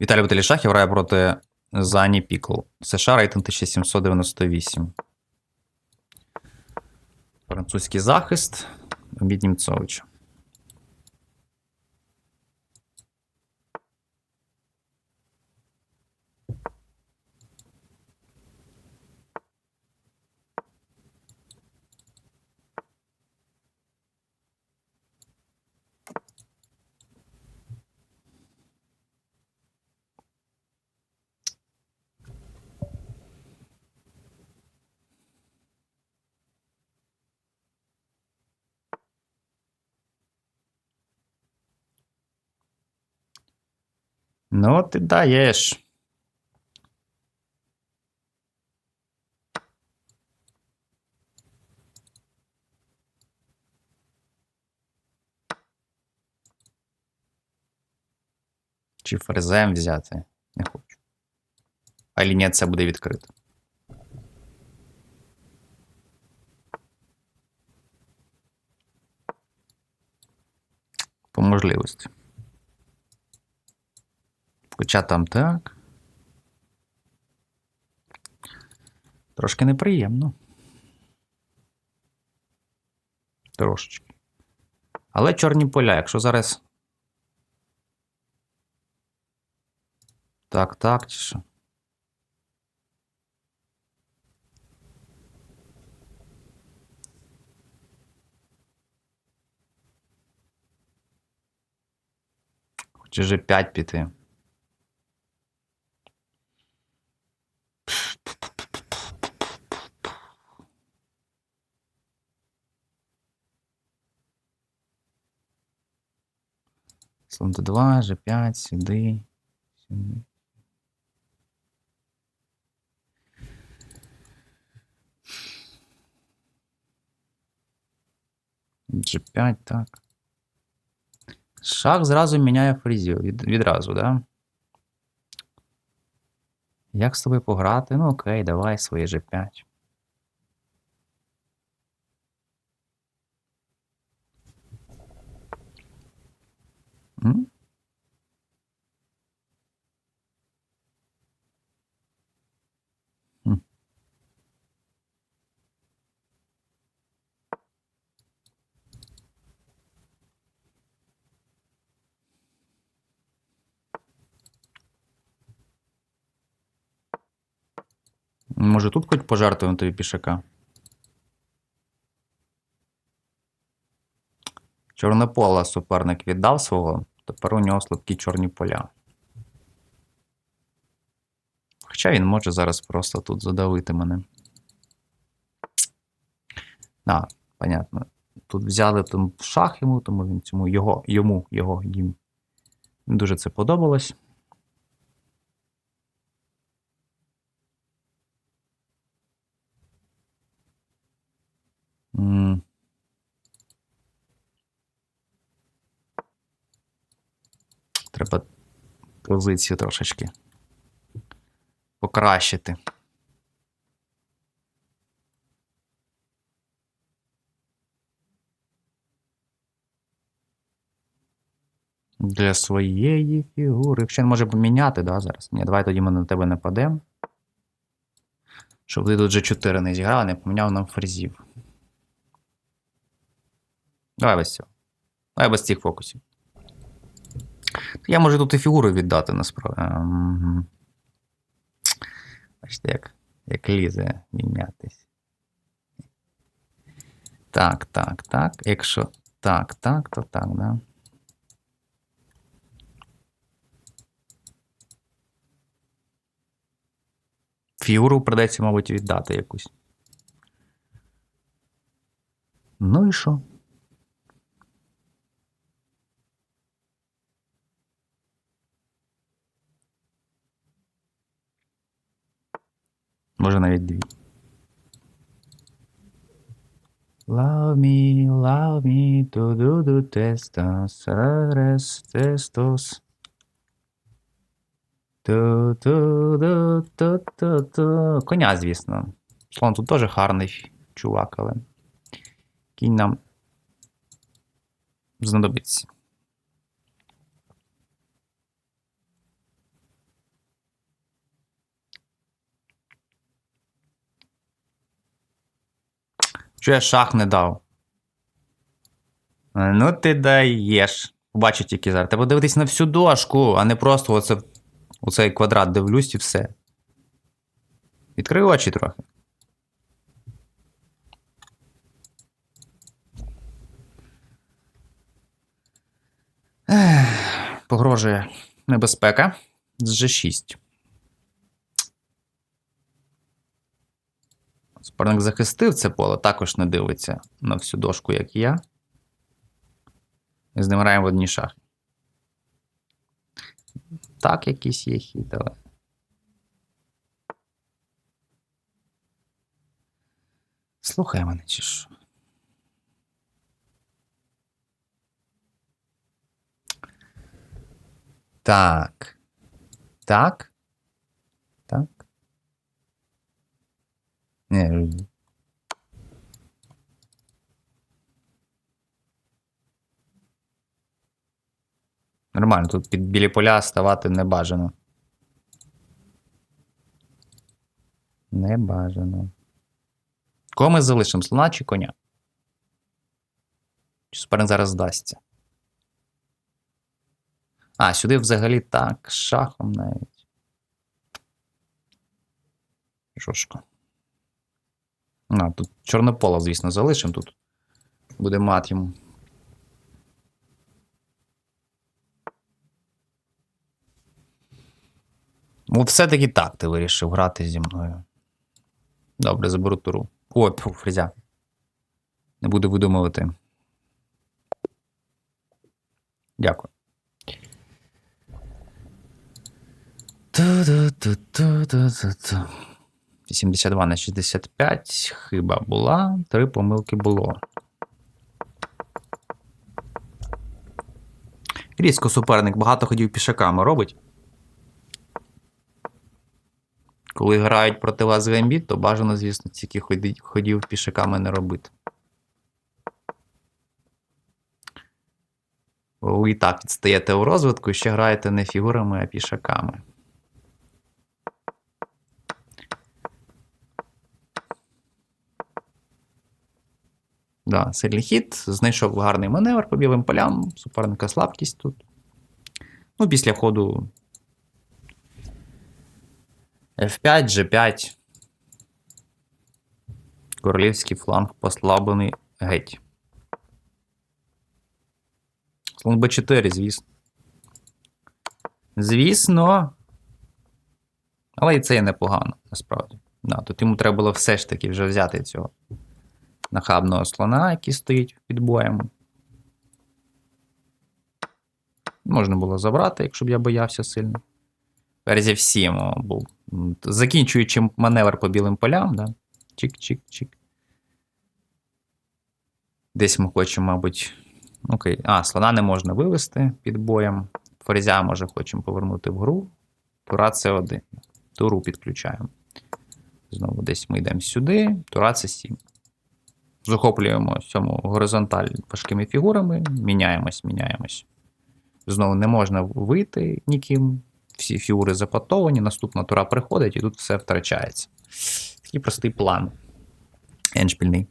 Віталій Баталішахів грає проти Зані Пікл. США рейтинг 1798. Французький захист. Обід Німцовича. Ну, ти даєш. Чи ферзем взяти? Не хочу. А лінія це буде відкрита. По можливості. Хоча там так. Трошки неприємно. Трошечки. Але чорні поля, якщо зараз. Так, так, чи що? Хоче же 5 піти. Слон Д2, G5, сюди. Сюди. G5, так. Шах зразу міняє фрізів. Від, відразу, да? Як з тобою пограти? Ну окей, давай своє G5. Може тут хоч пожертвуємо тобі пішака? Чорнопола суперник віддав свого, тепер у нього слабкі чорні поля. Хоча він може зараз просто тут задавити мене. А, понятно. Тут взяли там шах йому, тому він цьому його, йому, його, їм. Дуже це подобалось. М. Треба позицію трошечки покращити. Для своєї фігури. Якщо він може поміняти, да, зараз? Ні, давай тоді ми на тебе нападемо. Щоб ти тут G4 не зіграв, не поміняв нам фрезів. Давай без цього. Давай без цих фокусів. Я можу тут і фігуру віддати насправді. Ем, Бачите, як, як лізе мінятись. Так, так, так. Якщо так, так, то так, да. Фігуру придеться, мабуть, віддати якусь. Ну і що? Може навіть дві. Love me, love me, to do do testos, res testos. Ту ту ду ту ту ту Коня, звісно. Слон тут теж гарний чувак, але кінь нам знадобиться. Що я шах не дав? Е, Ну, ти даєш. Побачу тільки зараз. Треба дивитись на всю дошку, а не просто оце, оцей квадрат дивлюсь і все. Відкрий очі трохи. Погрожує небезпека з G6. Суперник захистив це поле, також не дивиться на всю дошку, як і я. І з ним граємо в одні шахи. Так, якийсь є хід, але. Слухай мене, чи що? Так. Так. Ні. Нормально, тут під білі поля ставати не бажано. Не бажано. Кого ми залишимо? Слона чи коня? Чи суперник зараз здасться? А, сюди взагалі так, шахом навіть. Жорстко. А, тут чорнопола, звісно, залишимо тут. Буде мат йому. Ну, все-таки так ти вирішив грати зі мною. Добре, заберу туру. Ой, фу, фрезя. Не буду видумувати. Дякую. Ту-ду-ту-ту-ту-ту-ту. 82 на 65. Хиба була. Три помилки було. Різко суперник багато ходів пішаками робить. Коли грають проти вас гамбіт, то бажано, звісно, тільки ходів пішаками не робити. Ви і так відстаєте у розвитку ще граєте не фігурами, а пішаками. Да, сильний хід. Знайшов гарний маневр по білим полям. Суперника слабкість тут. Ну, після ходу F5, G5. Королівський фланг послаблений геть. Слон B4, звісно. Звісно. Але і це є непогано, насправді. Да, тут йому треба було все ж таки вже взяти цього нахабного слона, який стоїть під боєм. Можна було забрати, якщо б я боявся сильно. Верзі всім був. Закінчуючи маневр по білим полям, да? Чик-чик-чик. Десь ми хочемо, мабуть. Окей. А, слона не можна вивести під боєм. Ферзя, може, хочемо повернути в гру. Тура С1. Туру підключаємо. Знову десь ми йдемо сюди. Тура С7. Захоплюємо цьому горизонталь важкими фігурами. Міняємось, міняємось. Знову не можна вийти ніким. Всі фігури запатовані, наступна тура приходить, і тут все втрачається. Такий простий план. Еншпільний.